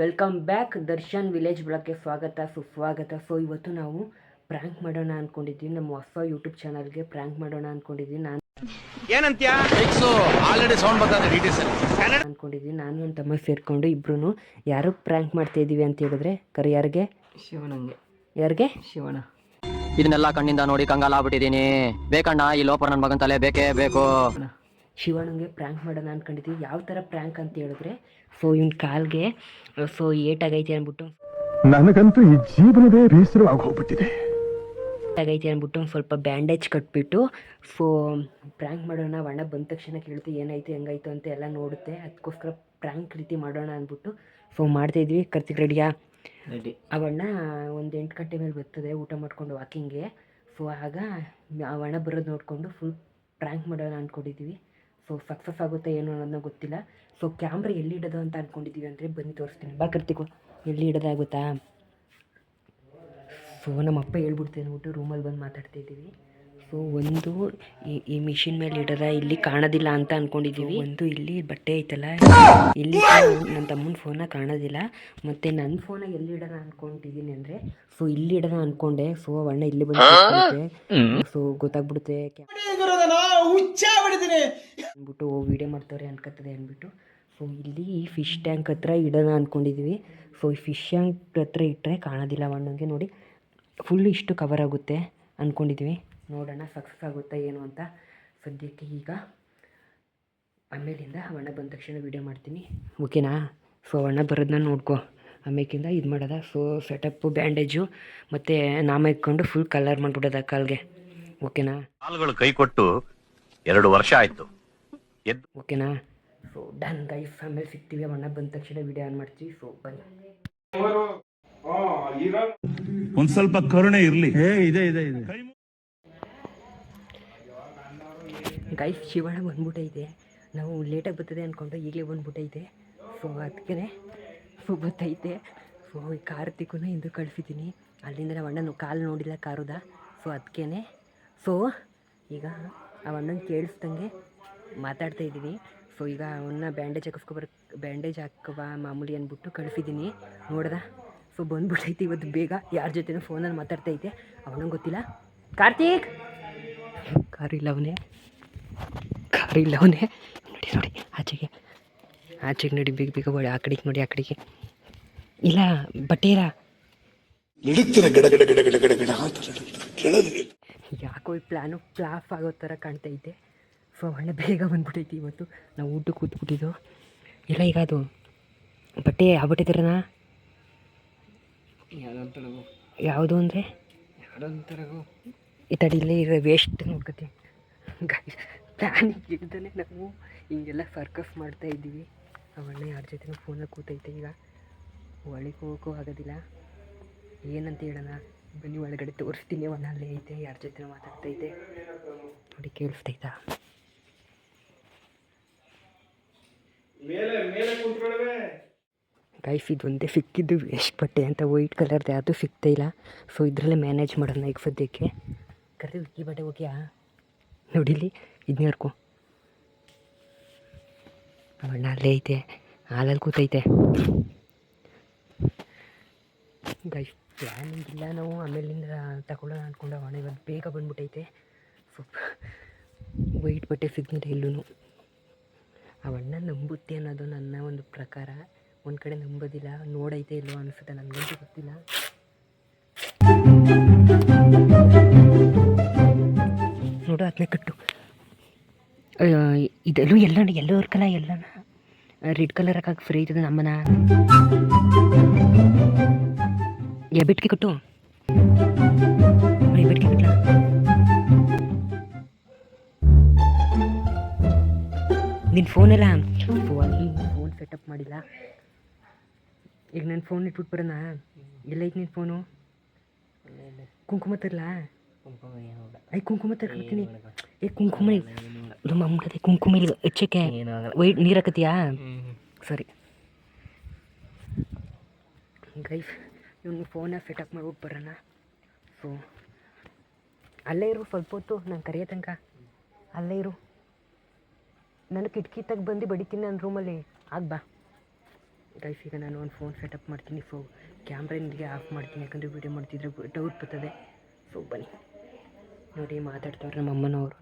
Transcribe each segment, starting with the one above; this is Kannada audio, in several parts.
ವೆಲ್ಕಮ್ ಬ್ಯಾಕ್ ದರ್ಶನ್ ವಿಲೇಜ್ ಬ್ಲಾಗ್ಗೆ ಸ್ವಾಗತ ಸುಸ್ವಾಗತ. ಸೊ ಇವತ್ತು ನಾವು ಪ್ರ್ಯಾಂಕ್ ಮಾಡೋಣ ಅಂದ್ಕೊಂಡಿದ್ದೀವಿ ನಮ್ಮ ಹೊಸ ಯೂಟ್ಯೂಬ್ ಚಾನಲ್ಗೆ ಪ್ರ್ಯಾಂಕ್ ಮಾಡೋಣ ಅಂದ್ಕೊಂಡಿದ್ದೀವಿ ನಾನು ಏನಂತ್ಯ? ಆಲ್ರೆಡಿ ಸೌಂಡ್ ಅಂದ್ಕೊಂಡಿದ್ದೀವಿ ನಾನು ನನ್ನ ತಮ್ಮ ಸೇರಿಕೊಂಡು ಇಬ್ರು ಯಾರು ಪ್ರ್ಯಾಂಕ್ ಮಾಡ್ತಾ ಇದ್ದೀವಿ ಅಂತ ಹೇಳಿದ್ರೆ ಕರೆ ಯಾರಿಗೆ? ಶಿವನಂಗೆ. ಯಾರಿಗೆ? ಶಿವನ. ಇದನ್ನೆಲ್ಲ ಕಣ್ಣಿಂದ ನೋಡಿ ಕಂಗಾಲ ಆಗ್ಬಿಟ್ಟಿದೀನಿ ಬೇಕಣ್ಣ ಈ ಲೋಪರ್ ನನ್ನ ಮಗನ್ ತಲೆ ಬೇಕೇ ಬೇಕು. ಶಿವಣ್ಣಂಗೆ ಪ್ರ್ಯಾಂಕ್ ಮಾಡೋಣ ಅಂದ್ಕೊಂಡಿದ್ವಿ ಯಾವ ಥರ ಪ್ರ್ಯಾಂಕ್ ಅಂತ ಹೇಳಿದ್ರೆ ಸೊ ಇವ್ನ ಕಾಲ್ಗೆ ಸೊ ಏಟಾಗೈತೆ ಅಂದ್ಬಿಟ್ಟು ನನಗಂತೂ ಈ ಜೀವನವೇ ಬೇಸರವಾಗಿ ಹೋಗ್ಬಿಟ್ಟಿದೆ ಏಟಾಗೈತೆ ಅಂದ್ಬಿಟ್ಟು ಒಂದು ಸ್ವಲ್ಪ ಬ್ಯಾಂಡೇಜ್ ಕಟ್ಬಿಟ್ಟು ಸೊ ಪ್ರ್ಯಾಂಕ್ ಮಾಡೋಣ ಅಣ್ಣ ಬಂದ ತಕ್ಷಣ ಕೇಳ್ತು ಏನಾಯಿತು ಹೆಂಗಾಯ್ತು ಅಂತ ಎಲ್ಲ ನೋಡುತ್ತೆ. ಅದಕ್ಕೋಸ್ಕರ ಪ್ರ್ಯಾಂಕ್ ರೀತಿ ಮಾಡೋಣ ಅಂದ್ಬಿಟ್ಟು ಸೊ ಮಾಡ್ತಾಯಿದ್ವಿ ಕರ್ತಿಗೆ ರೆಡಿಯಾ ರೆಡಿ ಅವಣ್ಣ ಒಂದು ಎಂಟು ಗಂಟೆ ಮೇಲೆ ಬರ್ತದೆ ಊಟ ಮಾಡ್ಕೊಂಡು ವಾಕಿಂಗ್ಗೆ ಸೊ ಆಗ ಅವಣ್ಣ ಬರೋದು ನೋಡಿಕೊಂಡು ಫುಲ್ ಪ್ರ್ಯಾಂಕ್ ಮಾಡೋಣ ಅಂದ್ಕೊಂಡಿದ್ದೀವಿ ಸೊ ಸಕ್ಸಸ್ ಆಗುತ್ತೆ ಏನು ಅನ್ನೋದನ್ನ ಗೊತ್ತಿಲ್ಲ. ಸೊ ಕ್ಯಾಮ್ರಾ ಎಲ್ಲಿ ಇಡೋದು ಅಂತ ಅಂದ್ಕೊಂಡಿದ್ದೀವಿ ಅಂದರೆ ಬನ್ನಿ ತೋರಿಸ್ತೀನಿ. ಬಾ ಕರ್ತಿಕೋ ಎಲ್ಲಿ ಇಡೋದಾಗುತ್ತಾ? ಸೊ ನಮ್ಮ ಅಪ್ಪ ಹೇಳ್ಬಿಡ್ತೇನೆ ಅಂದ್ಬಿಟ್ಟು ರೂಮಲ್ಲಿ ಬಂದು ಮಾತಾಡ್ತಿದ್ದೀವಿ ಸೊ ಒಂದು ಈ ಈ ಮಿಷಿನ್ ಮೇಲೆ ಇಡೋದ ಇಲ್ಲಿ ಕಾಣೋದಿಲ್ಲ ಅಂತ ಅಂದ್ಕೊಂಡಿದ್ದೀವಿ ಒಂದು ಇಲ್ಲಿ ಬಟ್ಟೆ ಐತಲ್ಲ? ಇಲ್ಲಿ ನನ್ನ ತಮ್ಮನ ಫೋನ ಕಾಣೋದಿಲ್ಲ. ಮತ್ತು ನನ್ನ ಫೋನ ಎಲ್ಲಿ ಇಡೋಣ ಅಂದ್ಕೊಂಡಿದ್ದೀನಿ ಅಂದರೆ ಸೊ ಇಲ್ಲಿ ಇಡೋಣ ಅಂದ್ಕೊಂಡೆ ಸೊ ಅಣ್ಣ ಇಲ್ಲಿ ಬಂದು ಸೊ ಗೊತ್ತಾಗ್ಬಿಡುತ್ತೆ. ಅಂದ್ಬಿಟ್ಟು ವಿಡಿಯೋ ಮಾಡ್ತಾರೆ ಅನ್ಕೋತದೆ ಅಂದ್ಬಿಟ್ಟು. ಸೊ ಇಲ್ಲಿ ಈ ಫಿಶ್ ಟ್ಯಾಂಕ್ ಹತ್ರ ಇಡೋಣ ಅಂದ್ಕೊಂಡಿದ್ವಿ ಸೊ ಈ ಫಿಶ್ ಟ್ಯಾಂಕ್ ಹತ್ರ ಇಟ್ಟರೆ ಕಾಣೋದಿಲ್ಲ ಅಣ್ಣಂಗೆ ನೋಡಿ. ಫುಲ್ ಇಷ್ಟು ಕವರ್ ಆಗುತ್ತೆ ಅಂದ್ಕೊಂಡಿದ್ದೀವಿ ನೋಡೋಣ ಸಕ್ಸಸ್ ಆಗುತ್ತಾ ಏನು ಅಂತ. ಸದ್ಯಕ್ಕೆ ಈಗ ಆಮೇಲಿಂದ ಅಣ್ಣ ಬಂದ ತಕ್ಷಣ ವೀಡಿಯೋ ಮಾಡ್ತೀನಿ. ಓಕೆನಾ ಸೊ ಅಣ್ಣ ಬರೋದನ್ನ ನೋಡ್ಕೊ. ಆಮೇಕಿಂದ ಇದು ಮಾಡೋದ? ಸೊ ಸೆಟಪ್ಪು ಬ್ಯಾಂಡೇಜು ಮತ್ತು ನಾಮ ಇಟ್ಕೊಂಡು ಫುಲ್ ಕಲರ್ ಮಾಡಿಬಿಡೋದ ಕಾಲ್ಗೆ? ಓಕೆನಾ ಕಾಲುಗಳು ಕೈ ಕೊಟ್ಟು ಎರಡು ವರ್ಷ ಆಯ್ತು. ಎದ್ದು ಓಕೆನಾ? ಸೊ ಡನ್ ಗೈಸ್ ಆಮೇಲೆ ಸಿಗ್ತೀವಿ. ಅಣ್ಣ ಬಂದ ತಕ್ಷಣ ವಿಡಿಯೋ ಆನ್ ಮಾಡ್ತೀವಿ. ಸೊ ಬನ್ನಿ. ಒಂದ್ ಸ್ವಲ್ಪ ಕರುಣೆ ಇರ್ಲಿ. ಇದೆ ಇದೆ ಇದೆ. ಗೈಸ್ ಶಿವಣ್ಣ ಬಂದ್ಬಿಟ್ಟೈತೆ. ನಾವು ಲೇಟಾಗಿ ಬರ್ತದೆ ಅಂದ್ಕೊಂಡು ಈಗಲೇ ಬಂದ್ಬಿಟ್ಟೈತೆ. ಸೊ ಅದಕ್ಕೆ ಸೊ ಬರ್ತೈತೆ ಸೊ ಈ ಕಾರ್ತಿಕನ ಹಿಂದೆ ಕಳಿಸಿದ್ದೀನಿ. ಅಲ್ಲಿಂದ ನಾವು ಅಣ್ಣನ ಕಾಲು ನೋಡಿಲ್ಲ ಕಾರುದ. ಸೊ ಅದಕ್ಕೇ ಸೊ ಈಗ ಆ ಅಣ್ಣನ ಕೇಳಿಸ್ದಂಗೆ ಮಾತಾಡ್ತಾ ಇದ್ದೀನಿ. ಸೊ ಈಗ ಅವನ್ನ ಬ್ಯಾಂಡೇಜ್ ಹಾಕಿಸ್ಕೊಬರ್ ಬ್ಯಾಂಡೇಜ್ ಹಾಕುವ ಮಾಮೂಲಿ ಅಂದ್ಬಿಟ್ಟು ಕಳಿಸಿದ್ದೀನಿ. ನೋಡ್ದ? ಸೊ ಬಂದ್ಬಿಟ್ಟೈತೆ ಇವತ್ತು ಬೇಗ. ಯಾರ ಜೊತೆನೂ ಫೋನಲ್ಲಿ ಮಾತಾಡ್ತೈತೆ ಅವನಂಗೆ ಗೊತ್ತಿಲ್ಲ. ಕಾರ್ತಿಕ್! ಕಾರ್ ಇಲ್ಲ ಅವನೇ. ಕಾರ್ ಇಲ್ಲ ಅವನೇ. ನೋಡಿ ನೋಡಿ ಆಚೆಗೆ. ಆಚೆಗೆ ನೋಡಿ ಬೇಗ ಬೇಗ ಒಳ್ಳೆ ಆ ಕಡೆಗೆ ನೋಡಿ ಆ ಕಡೆಗೆ. ಇಲ್ಲ ಬಟ್ಟೆ ಇಲ್ಲ ಯಾಕೋ ಈ ಪ್ಲ್ಯಾನು ಫ್ಲಾಫ್ ಆಗೋ ಥರ ಕಾಣ್ತೈತೆ ಸೊ ಒಳ್ಳೆ ಬೇಗ ಬಂದ್ಬಿಟ್ಟೈತಿ ಇವತ್ತು. ನಾವು ಊಟ ಕೂತ್ಬಿಟ್ಟಿದ್ದು. ಇಲ್ಲ, ಈಗ ಅದು ಬಟ್ಟೆ ಯಾವ ಬಟ್ಟೆ ತರನಾ ಯಾವುದು ಅಂದರೆ? ಈ ತಡಿ, ಇಲ್ಲೇ ಇರೋ ವೇಸ್ಟ್ ನೋಡ್ಕೊತೀನಿ ಪ್ಲ್ಯಾನ್ ಇಲ್ದೇ ನಾವು ಹಿಂಗೆಲ್ಲ ಸರ್ಕಸ್ ಮಾಡ್ತಾ ಇದ್ದೀವಿ. ಅವಣ್ಣ ಯಾರ ಜೊತೆನೂ ಫೋನಲ್ಲಿ ಕೂತೈತೆ ಈಗ. ಒಳಗೆ ಹೋಗೋಕ್ಕೂ ಆಗೋದಿಲ್ಲ. ಏನಂತ ಹೇಳೋಣ? ಬನ್ನಿ, ಒಳಗಡೆ ತೋರಿಸ್ತೀನಿ ಒಂದು ಅಲ್ಲೇ ಐತೆ, ಯಾರ ಜೊತೆ ಮಾತಾಡ್ತೈತೆ ನೋಡಿ ಕೇಳಿಸ್ತೈತಾ ಗೈಸ್ ಇದು ಒಂದೇ ಸಿಕ್ಕಿದ್ದು. ಎಷ್ಟು ಬಟ್ಟೆ ಅಂತ ವೈಟ್ ಕಲರ್ದು ಅದು ಸಿಗ್ತಾ ಇಲ್ಲ. ಸೊ ಇದರಲ್ಲೇ ಮ್ಯಾನೇಜ್ ಮಾಡೋಣ ಈಗ ಸದ್ಯಕ್ಕೆ. ಕರೆದು ಈ ಬಟ್ಟೆ ಹೋಗ್ಯಾ ನೋಡಿಲಿ ಇಲ್ಲಿ ಹರ್ಕೊ ಅವಣ್ಣ ಅಲ್ಲೇ ಐತೆ. ಹಾಲಲ್ಲಿ ಕೂತೈತೆ. ಗೈಸ್ ಪ್ಲ್ಯಾನಿಂಗ್ ಇಲ್ಲ ನಾವು. ಆಮೇಲಿಂದ ತಗೊಳ್ಳೋಣ ಅಂದ್ಕೊಂಡು ಅವಣ್ಣ. ಇವತ್ತು ಬೇಗ ಬಂದ್ಬಿಟ್ಟೈತೆ ಸ್ವಲ್ಪ ವೈಟ್ ಬಟ್ಟೆ ಸಿಗ್ನಿದೆ ಎಲ್ಲೂ ಅವಣ್ಣ ನಂಬುತ್ತೆ ಅನ್ನೋದು ನನ್ನ ಒಂದು ಪ್ರಕಾರ. ಒಂದು ಕಡೆ ನಂಬೋದಿಲ್ಲ, ನೋಡೈತೆ ಇಲ್ಲೋ ಅನಿಸುತ್ತೆ ನನಗಂತೂ ಗೊತ್ತಿಲ್ಲ. ನೋಡು ಅದನ್ನೇ ಕಟ್ಟು. ಇದೆಲ್ಲೂ ಎಲ್ಲ ಎಲ್ಲೋ ಕಲ ಎಲ್ಲನ. ರೆಡ್ ಕಲರ್ ಹಾಕಕ್ಕೆ ಫ್ರೀ ಐತದ ನಮ್ಮನ. ಎಬಿಟ್ಗೆ ಕಟ್ಟು. ನಿನ್ನ ಫೋನೆಲ್ಲ ಫೋನ್ ಫೋನ್ ಸೆಟಪ್ ಮಾಡಿಲ್ಲ. ಈಗ ನನ್ನ ಫೋನ್ ಇಟ್ಬಿಟ್ಟು ಬರೋಣ ಎಲ್ಲೈತೆ ನಿನ್ನ ಫೋನು ಕುಂಕುಮ ತರಲಾ? ಐ ಕುಂಕುಮ ತರ್ಕೊಳ್ತೀನಿ ಏ ಕುಂಕುಮ ನಮ್ಮ ಅಮ್ಮಗದೆ ಕುಂಕುಮ ಇಲ್ಲ. ಹೆಚ್ಚಕ್ಕೆ ವೈಟ್ ನೀರು ಹಾಕತ್ತೀಯಾ? ಸರಿ. ಗೈಸ್ ಇವನು ಫೋನ ಸೆಟಪ್ ಮಾಡ್ಬಿಟ್ಟು ಬರೋಣ. ಸೊ ಅಲ್ಲೇ ಇರು ಸ್ವಲ್ಪ ಹೊತ್ತು. ನಾನು ಕರೆಯೋ ತನಕ. ಅಲ್ಲೇ ಇರು. ನಾನು ಕಿಟಕಿ ತಗ ಬಂದು ಬಡಿತೀನಿ ನನ್ನ ರೂಮಲ್ಲಿ ಆಗ ಬಾ. ಗೈಸ್ ಈಗ ನಾನು ಒಂದು ಫೋನ್ ಸೆಟಪ್ ಮಾಡ್ತೀನಿ. ಫೋ ಕ್ಯಾಮ್ರ ನಿಮಗೆ ಆಫ್ ಮಾಡ್ತೀನಿ. ಯಾಕಂದರೆ ವೀಡಿಯೋ ಮಾಡ್ತಿದ್ರೆ ಡೌಟ್ ಬರ್ತದೆ. ಸೊ ಬನ್ನಿ. ನೋಡಿ ಮಾತಾಡ್ತವ್ರೆ ನಮ್ಮ ಅಮ್ಮನವರು.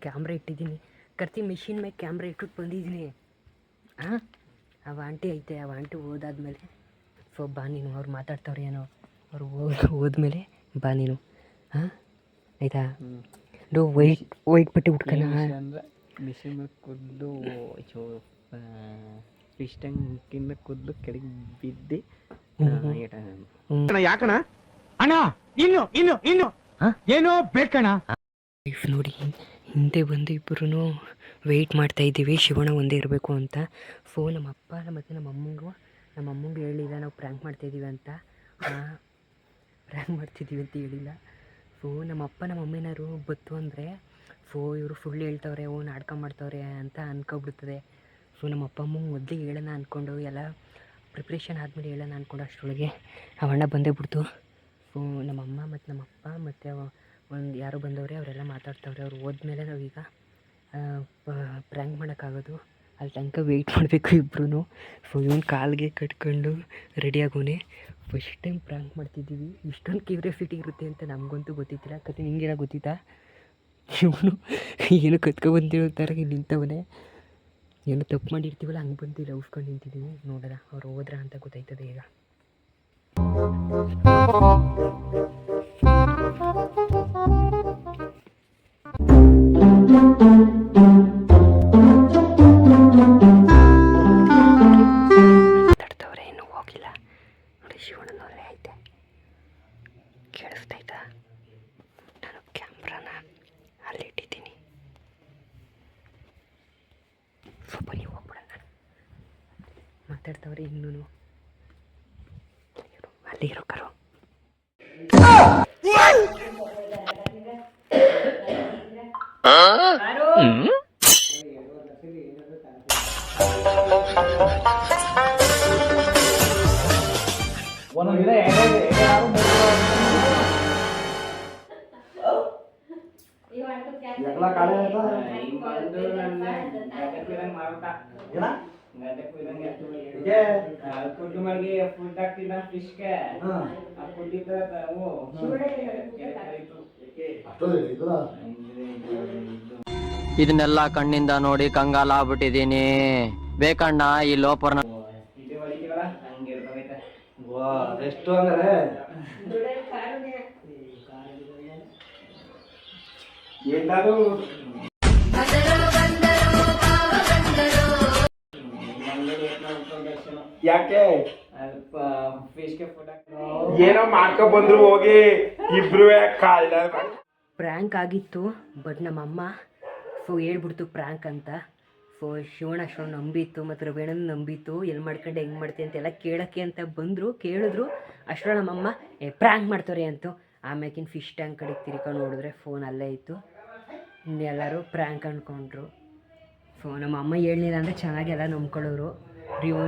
ಕ್ಯಾಮ್ರಾ ಇಟ್ಟಿದ್ದೀನಿ. ಕರ್ತಿ ಮಿಷಿನ್ ಮೇಲೆ ಕ್ಯಾಮ್ರಾ ಇಟ್ಬಿಟ್ಟು ಬಂದಿದ್ದೀನಿ. ಹಾಂ ಆ ಆಂಟಿ ಐತೆ. ಆ ಆಂಟಿ ಓದಾದ್ಮೇಲೆ. ಸೊ ಬಾ ನೀನು. ಅವ್ರು ಮಾತಾಡ್ತವ್ರೆ ಏನೋ. ಅವ್ರು ಓದ್ ಹೋದ್ಮೇಲೆ ಬಾ ನೀನು. ಹಾಂ ಆಯಿತಾ? ಡೋ ವೈಟ್ ವೈಟ್ ಬಟ್ಟೆ ಉಟ್ಕೊಳ ಮಿಷಿನ್ ಮೇಲೆ ಕುದ್ದು ಫಿಶ್ ಟ್ಯಾಂಕಿಂದ ಕುದ್ದು ಕೆಳಗೆ ಬಿದ್ದು ಯಾಕಣ ಅಣ್ಣ ಇನ್ನು ಇನ್ನು ಇನ್ನು. ಏನೋ ಬೇಕಣ್ಣ. ಲೈಫ್ ನೋಡಿ ಹಿಂದೆ ಬಂದು ಇಬ್ಬರೂ ವೆಯ್ಟ್ ಮಾಡ್ತಾ ಇದ್ದೀವಿ ಶಿವಣ್ಣ ಒಂದೇ ಇರಬೇಕು ಅಂತ. ಫೋನ್ ನಮ್ಮ ಅಪ್ಪ ಮತ್ತು ನಮ್ಮ ಅಮ್ಮಂಗೂ ನಮ್ಮ ಅಮ್ಮಂಗೆ ಹೇಳಿಲ್ಲ ನಾವು ಪ್ರ್ಯಾಂಕ್ ಮಾಡ್ತಾಯಿದ್ದೀವಿ ಅಂತ. ಪ್ರ್ಯಾಂಕ್ ಮಾಡ್ತಿದ್ದೀವಿ ಅಂತ ಹೇಳಿಲ್ಲ. ಸೊ ನಮ್ಮ ಅಪ್ಪ ನಮ್ಮ ಅಮ್ಮೇನಾರು ಬತ್ತು ಅಂದರೆ ಸೊ ಇವರು ಸುಳ್ಳು ಹೇಳ್ತವ್ರೆ, ಓ, ನಾಟಕ ಮಾಡ್ತವ್ರೆ ಅಂತ ಅನ್ಕೊಬಿಡ್ತದೆ. ಸೊ ನಮ್ಮ ಅಪ್ಪ ಅಮ್ಮ ಮೊದಲಿಗೆ ಹೇಳೋಣ ಅಂದ್ಕೊಂಡು ಎಲ್ಲ ಪ್ರಿಪ್ರೇಷನ್ ಆದಮೇಲೆ ಹೇಳೋಣ ಅಂದ್ಕೊಂಡು ಅಷ್ಟರೊಳಗೆ ಅವಣ್ಣ ಬಂದೇ ಬಿಡ್ತು. ಸೊ ನಮ್ಮ ಅಮ್ಮ ಮತ್ತು ನಮ್ಮ ಅಪ್ಪ ಮತ್ತು ಒಂದು ಯಾರು ಬಂದವ್ರೆ, ಅವರೆಲ್ಲ ಮಾತಾಡ್ತವ್ರೆ. ಅವ್ರು ಹೋದ್ಮೇಲೆ ನಾವೀಗ ಪ್ರ್ಯಾಂಕ್ ಮಾಡೋಕ್ಕಾಗೋದು. ಅಲ್ಲಿ ತನಕ ವೆಯ್ಟ್ ಮಾಡಬೇಕು ಇಬ್ಬರೂ ಸೊ ಇವನು ಕಾಲಿಗೆ ಕಟ್ಕೊಂಡು ರೆಡಿಯಾಗೋನೆ ಫಸ್ಟ್ ಟೈಮ್ ಪ್ರ್ಯಾಂಕ್ ಮಾಡ್ತಿದ್ದೀವಿ. ಇಷ್ಟೊಂದು ಕ್ಯೂರಿಯಾಸಿಟಿ ಇರುತ್ತೆ ಅಂತ ನಮಗಂತೂ ಗೊತ್ತಿತ್ತಿಲ್ಲ. ಕತೆ ನಿಂಗೇನ ಗೊತ್ತಿತ್ತಾ? ಇವನು ಏನು ಕತ್ಕೊಬಂದಿರೋ ಥರ ನಿಂತವನೇ. ಏನು ತಪ್ಪು ಮಾಡಿರ್ತೀವಲ್ಲ, ಹಂಗೆ ಬಂದು ಉಸ್ಕೊಂಡು ನಿಂತಿದ್ದೀವಿ ನೋಡೋಣ, ಅವ್ರು ಹೋದ್ರ ಅಂತ ಗೊತ್ತಾಯ್ತದೆ ಈಗ. ಸ್ವಲ್ಪ ನೀವು ಹೋಗ್ಬಿಡೋಣ ಮಾತಾಡ್ತಾವ್ರಿ ಇನ್ನೂ ಅಲ್ಲಿ ಇರೋ ಕರು. ಕುಡ್ಡು ಮಳಿಗೆ ಫುಡ್ ಹಾಕ್ತಿದ್ದ ಫಿಶ್ಗೆ ಆ ಕುಡ್ಡಿದ್ದ ಅವು ಇದನ್ನೆಲ್ಲ ಕಣ್ಣಿಂದ ನೋಡಿ ಕಂಗಾಲ ಕಂಗಾಲಾಗ್ಬಿಟ್ಟಿದೀನಿ. ಬೇಕಣ್ಣ ಈ ಲೋಪರ್ನ ಎಷ್ಟು ಅಂದ್ರೆ? ಎಲ್ಲರೂ ಯಾಕೆ? ಏನೋ ಮಾಡ್ಕೊ ಬಂದ್ರು ಹೋಗಿ ಇಬ್ರು ಪ್ರ್ಯಾಂಕ್ ಆಗಿತ್ತು ಬಟ್ ನಮ್ಮಮ್ಮ ಸೊ ಹೇಳ್ಬಿಡ್ತು ಪ್ರ್ಯಾಂಕ್ ಅಂತ. ಸೊ ಶಿವಣ್ಣ ಅಷ್ಟೊಂದು ನಂಬಿತ್ತು ಮತ್ತು ರವೇಣನ ನಂಬಿತ್ತು. ಎಲ್ಲಿ ಮಾಡ್ಕೊಂಡು ಹೆಂಗೆ ಮಾಡ್ತೆ ಅಂತೆಲ್ಲ ಕೇಳೋಕ್ಕೆ ಅಂತ ಬಂದರು ಕೇಳಿದ್ರು. ಅಷ್ಟರ ನಮ್ಮಮ್ಮ ಏ ಪ್ರ್ಯಾಂಕ್ ಮಾಡ್ತಾರೆ ಅಂತು. ಆಮ್ಯಾಕಿನ ಫಿಶ್ ಟ್ಯಾಂಕ್ ಕಡೆ ತಿರ್ಕೊಂಡು ನೋಡಿದ್ರೆ ಫೋನ್ ಅಲ್ಲೇ ಇತ್ತು. ಇನ್ನೆಲ್ಲರೂ ಪ್ರ್ಯಾಂಕ್ ಅಂದ್ಕೊಂಡ್ರು ಸೊ ನಮ್ಮ ಅಮ್ಮ ಹೇಳಲಿಲ್ಲ ಅಂದರೆ ಚೆನ್ನಾಗೆಲ್ಲ ನಂಬ್ಕೊಳ್ಳೋರು. ರಿವ್